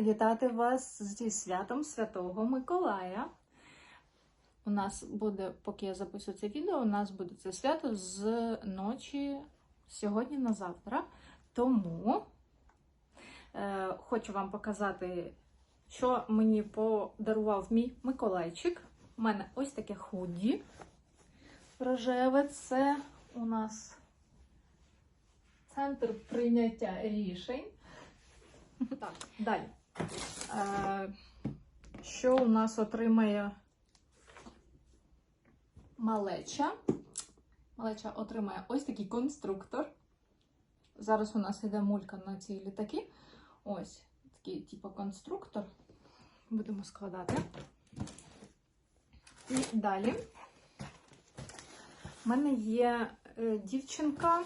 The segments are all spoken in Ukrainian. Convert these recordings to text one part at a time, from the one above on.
Привітати вас зі святом Святого Миколая. У нас буде, поки я записую це відео, у нас буде це свято з ночі сьогодні на завтра. Тому е, хочу вам показати, що мені подарував мій Миколайчик. У мене ось таке худі рожеве. Це у нас центр прийняття рішень. Так, далі. Е, що у нас отримає малеча? Малеча отримає ось такий конструктор. Зараз у нас йде мулька на ці літаки. Ось такий, типу, конструктор. Будемо складати. І далі. У мене є е, дівчинка,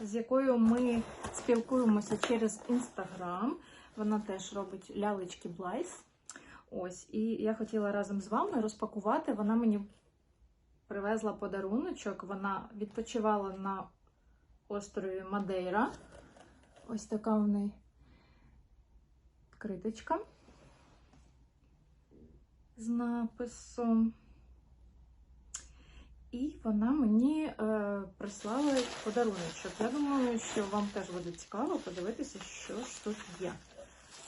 з якою ми спілкуємося через інстаграм. Вона теж робить лялечки Блайс. Ось, і я хотіла разом з вами розпакувати. Вона мені привезла подаруночок. Вона відпочивала на острові Мадейра. Ось така в неї криточка з написом. І вона мені е, прислала подаруночок. Я думаю, що вам теж буде цікаво подивитися, що ж тут є.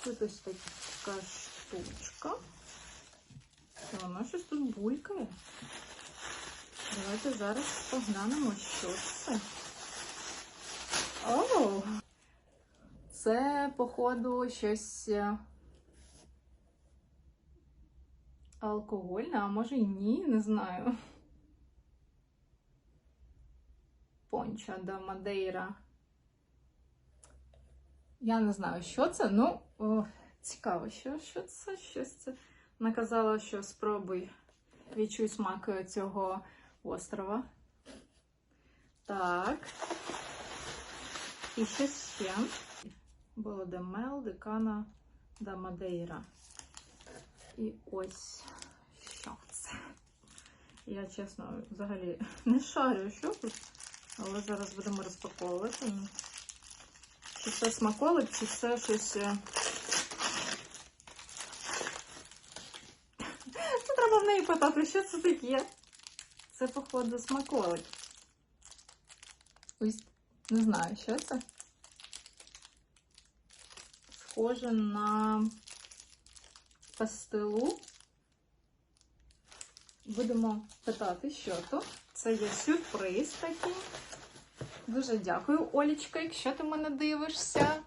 Тут ось така штучка. І Вона щось тут булькає. Давайте зараз поглянемо, що це. О! Це, походу, щось е, алкогольне, а може і ні, не знаю. Понча да Мадейра. Я не знаю, що це, ну цікаво, що, що це, щось це. Наказала, що спробуй відчуй смак цього острова. Так. І що ще? Було де Мел, Декана да Мадейра. І ось що це. Я, чесно, взагалі не шарю, що тут. Але зараз будемо розпаковувати. Чи це смаколик, чи це щось. е, Це треба в неї питати, що це таке. Це, походу, смаколик. Ось не знаю, що це. Схоже на пастилу. Будемо питати, що то. Це є сюрприз такий. Дуже дякую, Олічка, якщо ти мене дивишся.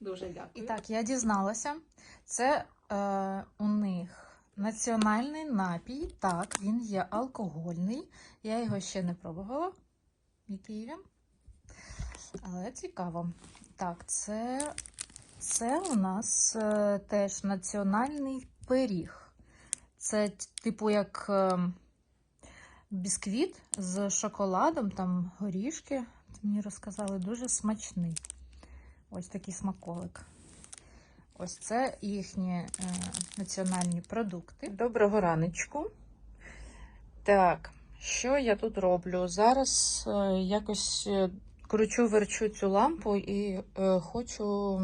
Дуже дякую. І так, я дізналася. Це е, у них національний напій. Так, він є алкогольний. Я його ще не пробувала. Який він? Але цікаво. Так, це, це у нас е, теж національний пиріг. Це типу як е, бісквіт з шоколадом, там горішки. Мені розказали, дуже смачний. Ось такий смаколик. Ось це їхні е, національні продукти. Доброго раночку. Так, що я тут роблю? Зараз е, якось е, кручу верчу цю лампу і е, хочу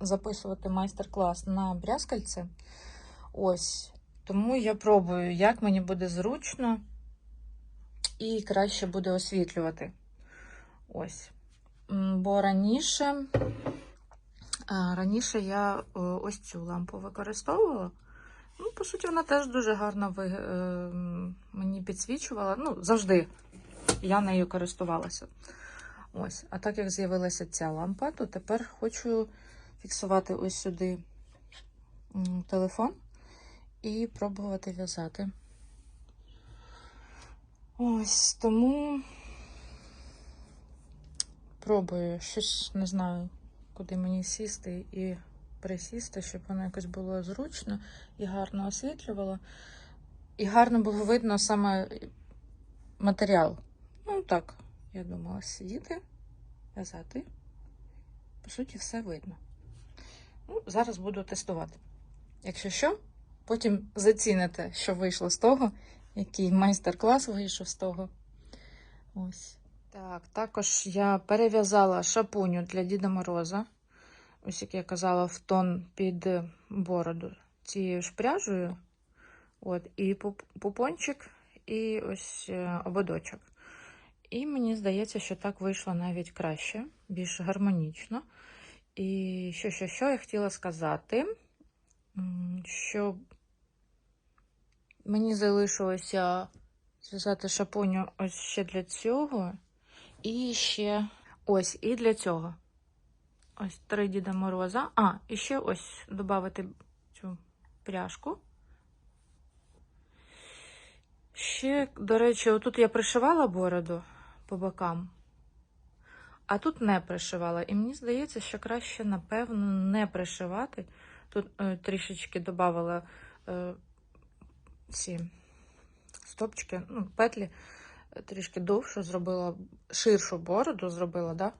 записувати майстер-клас на брязкальце. Ось. Тому я пробую, як мені буде зручно і краще буде освітлювати. Ось. Бо раніше. Раніше я е, ось цю лампу використовувала. Ну, по суті, вона теж дуже гарно ви, е, мені підсвічувала. Ну, завжди я нею користувалася. Ось. А так як з'явилася ця лампа, то тепер хочу фіксувати ось сюди телефон і пробувати в'язати. Ось тому пробую щось, не знаю куди мені сісти і присісти, щоб воно якось було зручно і гарно освітлювало. І гарно було видно саме матеріал. Ну так, я думала, сидіти, в'язати. По суті, все видно. Ну, зараз буду тестувати. Якщо що, потім заціните, що вийшло з того, який майстер-клас вийшов з того. Ось. Так, також я перев'язала шапуню для Діда Мороза. Ось як я казала, в тон під бороду цією ж пряжею. От, і пупончик, і ось е, ободочок. І мені здається, що так вийшло навіть краще, більш гармонічно. І що, що, що я хотіла сказати, що мені залишилося зв'язати шапуню ось ще для цього. І ще ось і для цього. Ось три Діда Мороза. А, і ще ось додати цю пряжку. Ще, до речі, отут я пришивала бороду по бокам, а тут не пришивала. І мені здається, що краще, напевно, не пришивати. Тут е, трішечки додавала е, ці стопчики, ну, петлі е, трішки довшу, зробила ширшу бороду, зробила, да?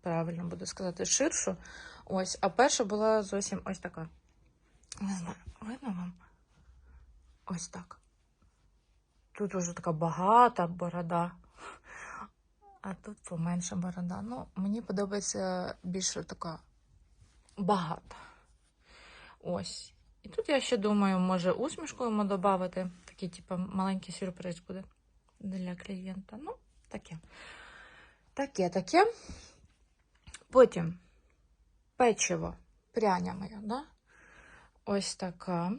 Правильно буде сказати, ширшу. Ось, а перша була зовсім ось така. Не знаю, видно вам? Ось так. Тут уже така багата борода, а тут поменша борода. Ну, мені подобається більше така багата. Ось. І тут я ще думаю, може усмішку йому додати. Такий, типу, маленький сюрприз буде для клієнта. Ну, таке. Таке, таке. Потім печиво, пряня моя, да? Ось така.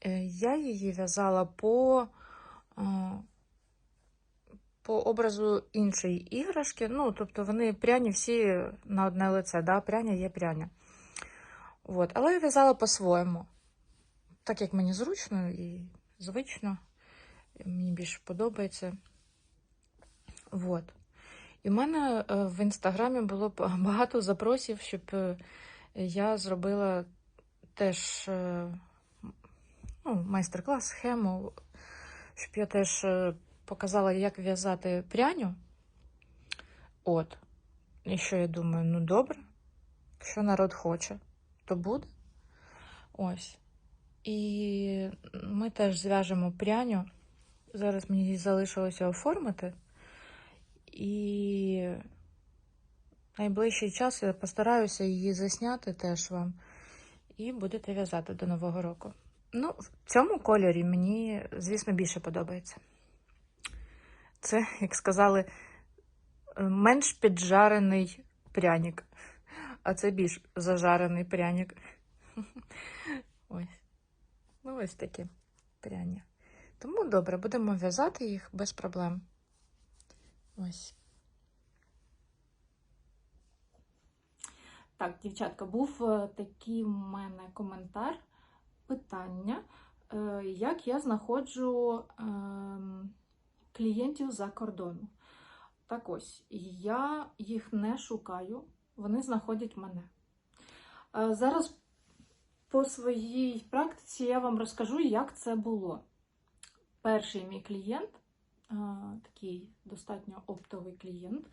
Е, Я її в'язала по, е, по образу іншої іграшки. Ну, тобто вони пряні всі на одне лице, да? пряня є пряня. От. Але я в'язала по-своєму. Так як мені зручно і звично, мені більше подобається. От. І в мене е, в інстаграмі було багато запросів, щоб е, я зробила теж е, ну, майстер-клас, схему, щоб я теж показала, як в'язати пряню. От. І що я думаю, ну добре, якщо народ хоче, то буде. Ось. І ми теж зв'яжемо пряню. Зараз мені залишилося оформити. І найближчий час я постараюся її засняти теж вам. І будете в'язати до Нового року. Ну, в цьому кольорі мені, звісно, більше подобається. Це, як сказали, менш піджарений пряник. А це більш зажарений пряник. Ось. Ну, ось такі пряні. Тому добре, будемо в'язати їх без проблем. Ось. Так, дівчатка, був е, такий в мене коментар, питання, е, як я знаходжу ем, клієнтів за кордону. Так ось, я їх не шукаю, вони знаходять мене. Е, Зараз по своїй практиці я вам розкажу, як це було. Перший мій клієнт, е, такий достатньо оптовий клієнт,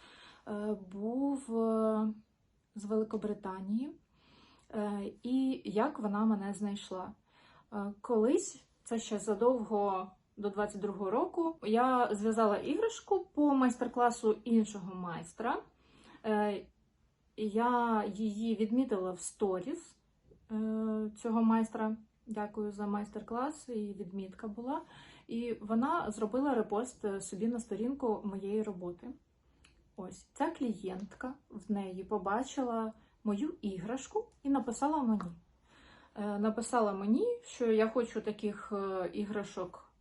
е, був з Великобританії. І як вона мене знайшла? Колись, це ще задовго до 22-го року, я зв'язала іграшку по майстер-класу іншого майстра. Я її відмітила в сторіс е, цього майстра. Дякую за майстер-клас, і відмітка була. І вона зробила репост собі на сторінку моєї роботи. Ось ця клієнтка в неї побачила мою іграшку і написала мені. Е, Написала мені, що я хочу таких е, іграшок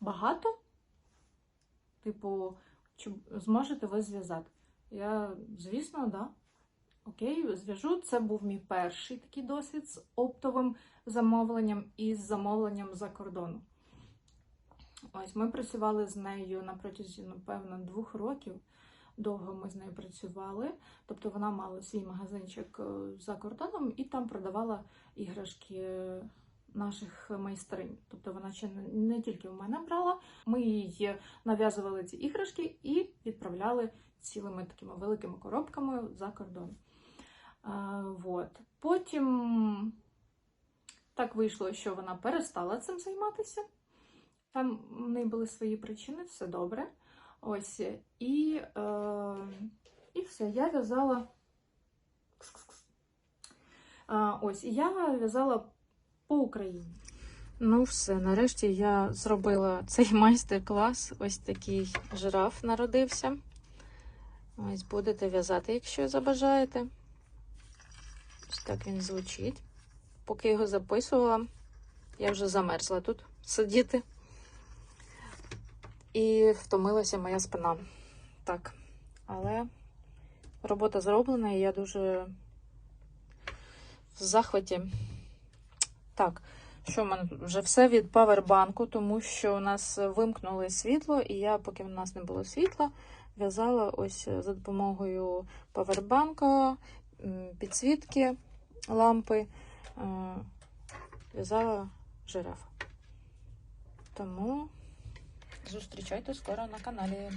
багато. Типу, чи зможете ви зв'язати? Я, звісно, да. Окей, зв'яжу. Це був мій перший такий досвід з оптовим замовленням і з замовленням за кордону. Ось ми працювали з нею на протязі, напевно, двох років. Довго ми з нею працювали. Тобто вона мала свій магазинчик е, за кордоном і там продавала іграшки наших майстринь. Тобто вона ще не, тільки в мене брала. Ми їй нав'язували ці іграшки і відправляли цілими такими великими коробками за кордон. Вот. Потім так вийшло, що вона перестала цим займатися. Там в неї були свої причини, все добре. Ось. І, е, і все. Я в'язала. Ось, і я в'язала по Україні. Ну, все, нарешті я зробила цей майстер-клас. Ось такий жираф народився. Ось будете в'язати, якщо забажаєте. Ось так він звучить. Поки його записувала, я вже замерзла тут сидіти. І втомилася моя спина. Так. Але робота зроблена, і я дуже в захваті. Так. Що в мене? Вже все від павербанку, тому що у нас вимкнули світло, і я, поки в нас не було світла, в'язала ось за допомогою павербанка, підсвітки, лампи, е, в'язала жирафа. Тому зустрічайте скоро на каналі.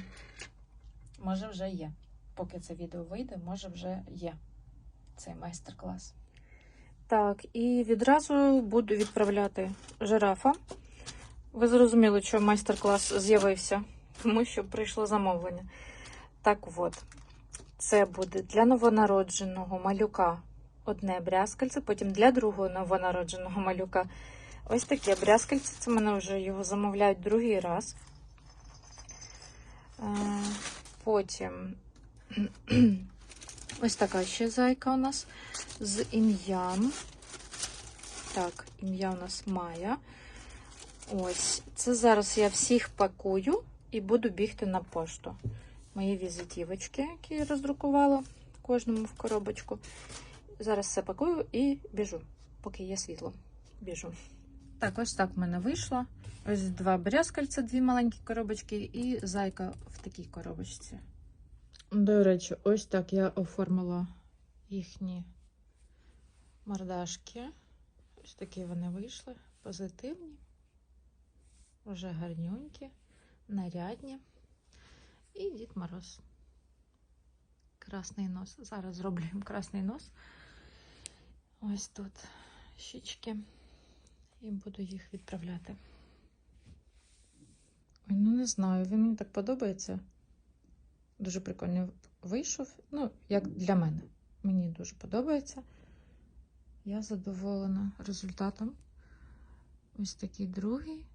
Може, вже є. Поки це відео вийде, може вже є цей майстер-клас. Так, і відразу буду відправляти жирафа. Ви зрозуміли, що майстер-клас з'явився, тому що прийшло замовлення. Так от, це буде для новонародженого малюка одне брязкальце, потім для другого новонародженого малюка ось таке брязкальце. Це мене вже його замовляють другий раз. Е, Потім ось така ще зайка у нас з ім'ям. Так, ім'я у нас Майя. Ось, це зараз я всіх пакую і буду бігти на пошту. Мої візитівочки, які я роздрукувала кожному в коробочку. Зараз все пакую і біжу, поки є світло. Біжу. Так, ось так в мене вийшло. Ось два брязкальця, дві маленькі коробочки, і зайка в такій коробочці. До речі, ось так я оформила їхні мордашки. Ось такі вони вийшли. Позитивні, вже гарнюнькі, нарядні. І Дід Мороз. Красний нос. Зараз зроблю їм красний нос. Ось тут щічки. І буду їх відправляти. Ой, ну не знаю, він мені так подобається. Дуже прикольно вийшов. Ну, як для мене. Мені дуже подобається. Я задоволена результатом. Ось такий другий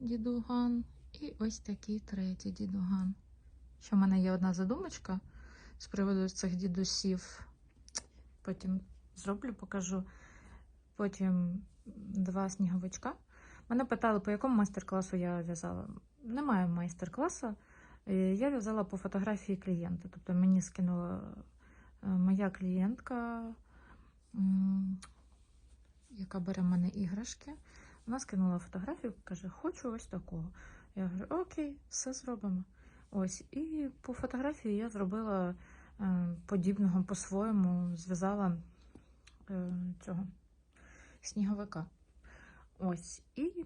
дідуган і ось такий третій дідуган. Ще в мене є одна задумочка з приводу цих дідусів. Потім зроблю, покажу. Потім два сніговичка. Мене питали, по якому майстер-класу я в'язала. Немає майстер-класу. Е, Я в'язала по фотографії клієнта. Тобто мені скинула е, моя клієнтка, яка бере в мене іграшки. Вона скинула фотографію, каже, хочу ось такого. Я говорю, окей, все зробимо. Ось, і по фотографії я зробила е, подібного по-своєму, зв'язала е, цього сніговика. Ось, і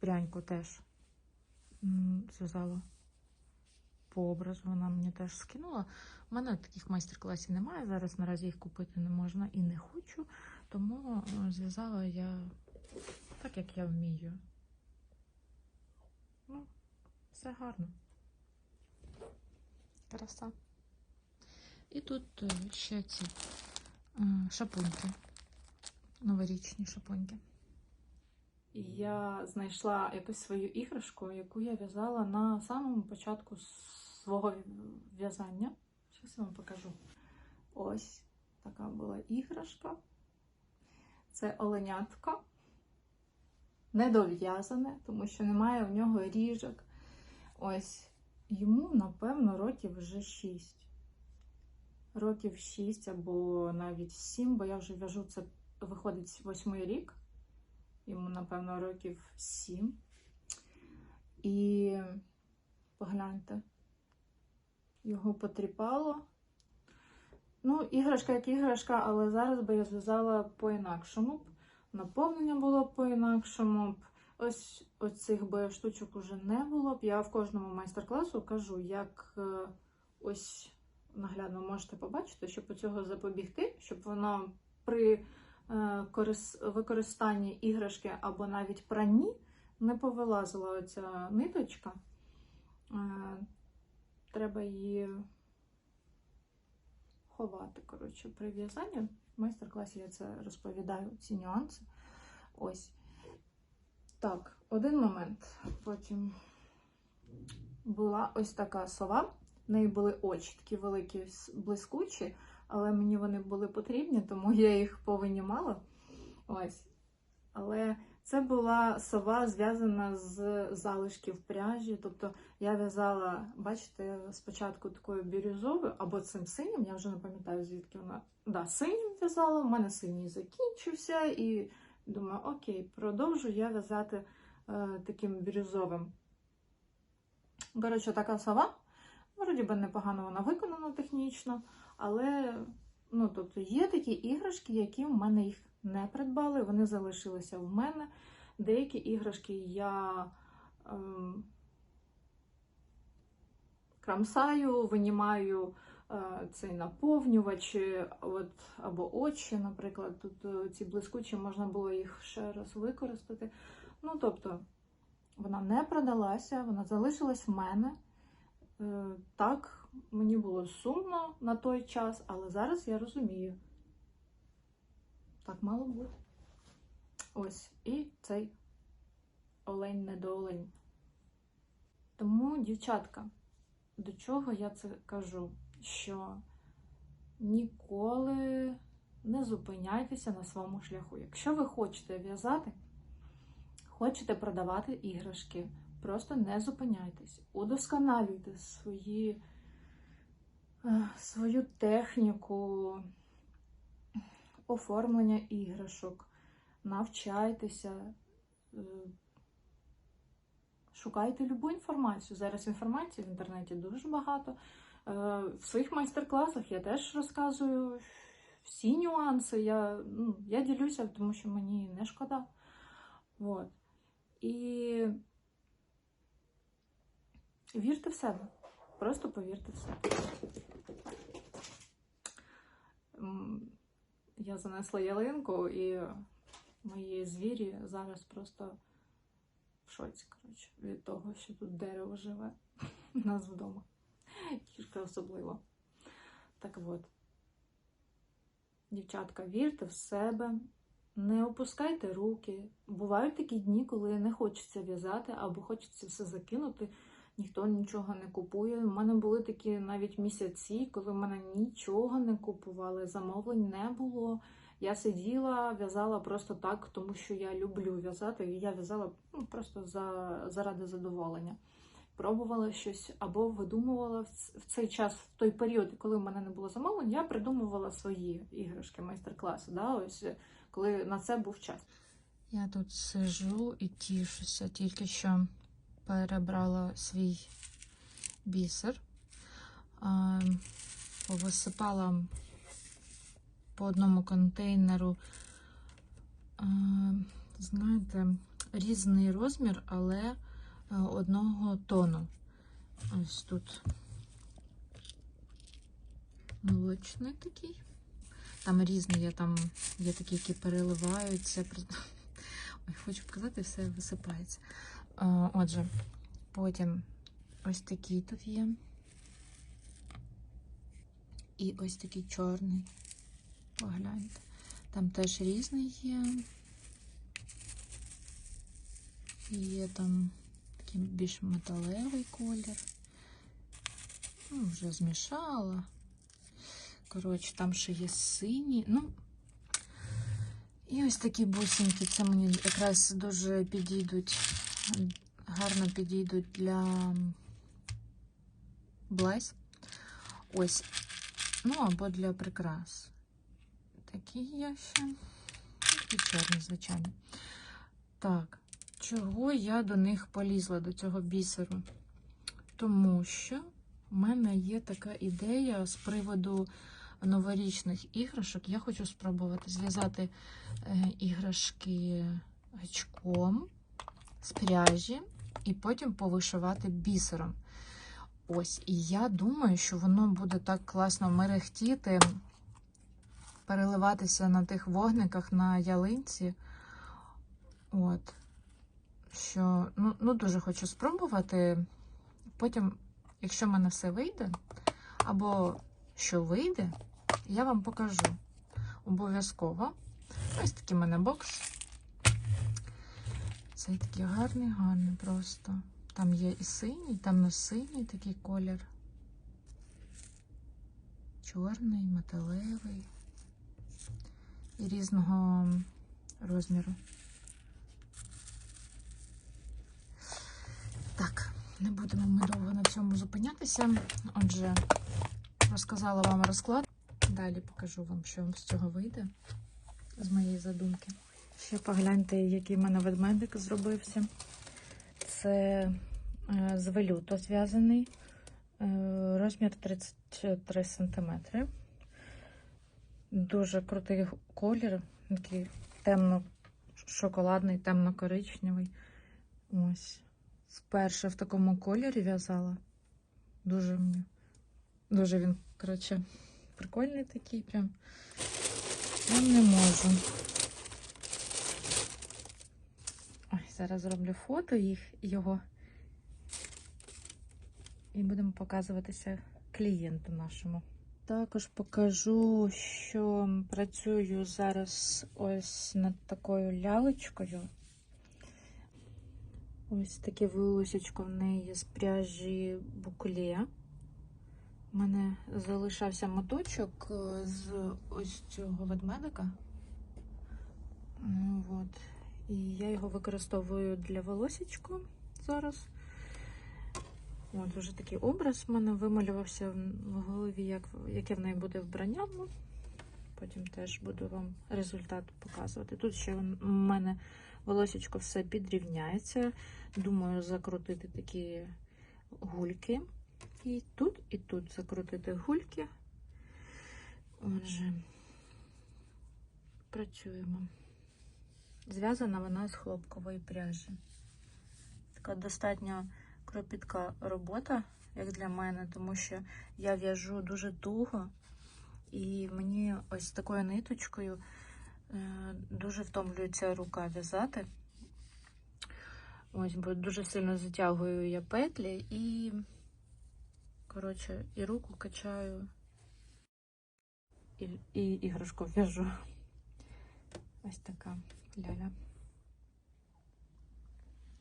пряньку теж зв'язала по образу. Вона мені теж скинула. У мене таких майстер-класів немає. Зараз наразі їх купити не можна і не хочу. Тому е, зв'язала я так, як я вмію. Ну, все гарно. Краса. І тут е, ще ці е, шапуньки. Новорічні шапуньки. Я знайшла якусь свою іграшку, яку я в'язала на самому початку свого в'язання. Зараз я вам покажу. Ось така була іграшка. Це оленятко. Недов'язане, тому що немає в нього ріжок. Ось йому, напевно, років вже 6. Років 6 або навіть 7, бо я вже в'яжу це виходить восьмий рік. Йому, напевно, років 7. І погляньте, його потріпало. Ну, іграшка як іграшка, але зараз би я зв'язала по-інакшому. б. Наповнення було по-інакшому. б. Ось оцих би штучок уже не було б. Я в кожному майстер-класу кажу, як е, ось наглядно можете побачити, щоб у цього запобігти, щоб воно при е, використанні іграшки або навіть пранні не повилазила оця ниточка. Е, треба її ховати. Коротше, при в'язанні. В майстер-класі я це розповідаю, ці нюанси. Ось. Так, один момент. Потім була ось така сова. В неї були очі такі великі, блискучі, але мені вони були потрібні, тому я їх повинімала. Ось. Але це була сова зв'язана з залишків пряжі. Тобто я в'язала, бачите, спочатку такою бірюзовою або цим синім, я вже не пам'ятаю, звідки вона. Да, синім в'язала, у мене синій закінчився, і думаю, окей, продовжу я в'язати е, таким бірюзовим. Коротше, така сова. Вроді би непогано вона виконана технічно, але ну, тобто є такі іграшки, які в мене їх не придбали, вони залишилися в мене. Деякі іграшки я ем, крамсаю, винімаю е, цей наповнювач, е, от, або очі, наприклад. Тут е, ці блискучі можна було їх ще раз використати. Ну, тобто, вона не продалася, вона залишилась в мене. Е, Так, мені було сумно на той час, але зараз я розумію. Так мало бути. Ось, і цей олень недоолень. Тому, дівчатка, до чого я це кажу? Що ніколи не зупиняйтеся на своєму шляху. Якщо ви хочете в'язати, хочете продавати іграшки, просто не зупиняйтесь, удосконалюйте свої, е, свою техніку оформлення іграшок, навчайтеся, е, шукайте любу інформацію. Зараз інформації в інтернеті дуже багато. Е, В своїх майстер-класах я теж розказую всі нюанси. Я, ну, я ділюся, тому що мені не шкода. Вот. І вірте в себе. Просто повірте в себе. Я занесла ялинку, і мої звірі зараз просто в шоці, коротше, від того, що тут дерево живе у нас вдома. Кішка особливо. Так от, дівчатка, вірте в себе, не опускайте руки. Бувають такі дні, коли не хочеться в'язати або хочеться все закинути. Ніхто нічого не купує. У мене були такі навіть місяці, коли в мене нічого не купували, замовлень не було. Я сиділа, в'язала просто так, тому що я люблю в'язати, і я в'язала ну, просто за, заради задоволення. Пробувала щось або видумувала в цей час, в той період, коли в мене не було замовлень, я придумувала свої іграшки, майстер-класи. Да? Ось коли на це був час. Я тут сижу і тішуся, тільки що перебрала свій бісер, повисипала по одному контейнеру, знаєте, різний розмір, але одного тону. Ось тут молочний такий. Там різні є, там є такі, які переливаються. Ой, хочу показати, все висипається. Отже, потім ось такий тут є. І ось такий чорний. Погляньте. Там теж різний є. І Є там такий більш металевий колір. Ну, вже змішала. Коротше, там ще є сині. Ну, і ось такі бусинки. Це мені якраз дуже підійдуть, гарно підійдуть для блайс. Ось. Ну, або для прикрас. Такі є ще. І чорні, звичайно. Так, чого я до них полізла, до цього бісеру? Тому що в мене є така ідея з приводу новорічних іграшок. Я хочу спробувати зв'язати е, іграшки гачком з пряжі і потім повишивати бісером. Ось, і я думаю, що воно буде так класно мерехтіти, переливатися на тих вогниках на ялинці. От. Що, ну, ну дуже хочу спробувати. Потім якщо в мене все вийде, або що вийде, я вам покажу. Обов'язково. Ось такий в мене бокс. Цей такий гарний, гарний просто. Там є і синій, темно-синій такий колір. Чорний, металевий і різного розміру. Так, не будемо ми довго на цьому зупинятися. Отже, розказала вам розклад. Далі покажу вам, що з цього вийде з моєї задумки. Ще погляньте, який в мене ведмедик зробився. Це е, з велюто зв'язаний. Е, Розмір 33 см. Дуже крутий колір, такий темно-шоколадний, темно-коричневий. Ось. Вперше в такому кольорі в'язала. Дуже мені. Дуже він, коротше, прикольний такий прям. Я не можу. Ой, зараз зроблю фото їх його. І будемо показуватися клієнту нашому. Також покажу, що працюю зараз ось над такою лялечкою. Ось таке волосечко в неї з пряжі букле. У мене залишався моточок е, з ось цього ведмедика. Ну, от. І я його використовую для волосечку зараз. От вже такий образ в мене вималювався в голові, як, яке в неї буде вбрання. Ну, потім теж буду вам результат показувати. Тут ще в мене волосечко все підрівняється. Думаю, закрутити такі гульки. І тут, і тут закрутити гульки. Отже, працюємо. Зв'язана вона з хлопкової пряжі. Така достатньо кропітка робота, як для мене, тому що я в'яжу дуже туго, і мені ось такою ниточкою дуже втомлюється рука в'язати. Ось, бо дуже сильно затягую я петлі і, коротше, і руку качаю, і, і іграшку в'яжу. Ось така ляля.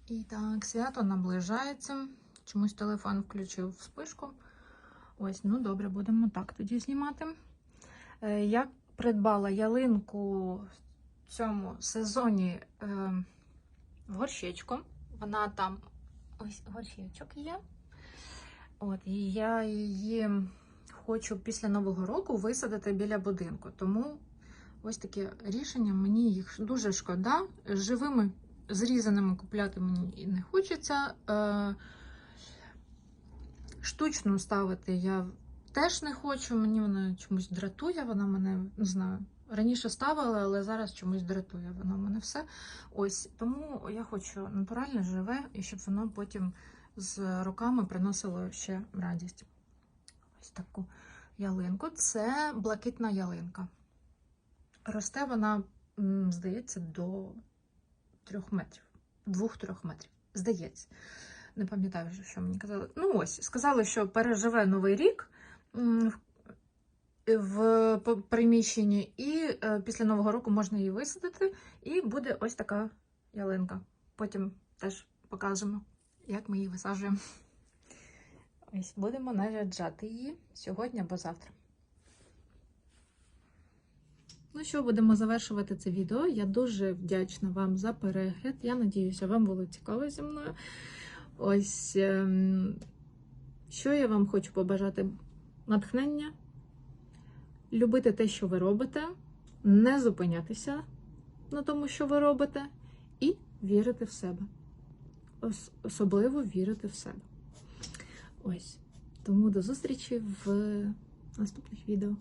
І так, свято наближається. Чомусь телефон включив вспишку. Ось, ну добре, будемо так тоді знімати. Е, Я придбала ялинку в цьому сезоні е, в горщечку. Вона там ось горщечок є. От, і я її хочу після Нового року висадити біля будинку. Тому ось таке рішення. Мені їх дуже шкода. Живими зрізаними купляти мені і не хочеться. Е, штучну ставити я теж не хочу. Мені вона чомусь дратує, вона мене не знаю. Раніше ставила, але зараз чомусь дратує воно мене все. Ось тому я хочу натуральне, живе, і щоб воно потім з роками приносило ще радість. Ось таку ялинку. Це блакитна ялинка. Росте вона, здається, до трьох метрів, двох-трьох метрів. Здається. Не пам'ятаю, вже, що мені казали. Ну ось, сказали, що переживе новий рік в по- приміщенні, і е, після Нового року можна її висадити, і буде ось така ялинка. Потім теж покажемо, як ми її висаджуємо. Ось будемо наряджати її сьогодні або завтра. Ну що, будемо завершувати це відео. Я дуже вдячна вам за перегляд. Я надіюся, вам було цікаво зі мною. Ось ем, що я вам хочу побажати: натхнення, любити те, що ви робите, не зупинятися на тому, що ви робите, і вірити в себе. Ос- особливо вірити в себе. Ось. Тому до зустрічі в наступних відео.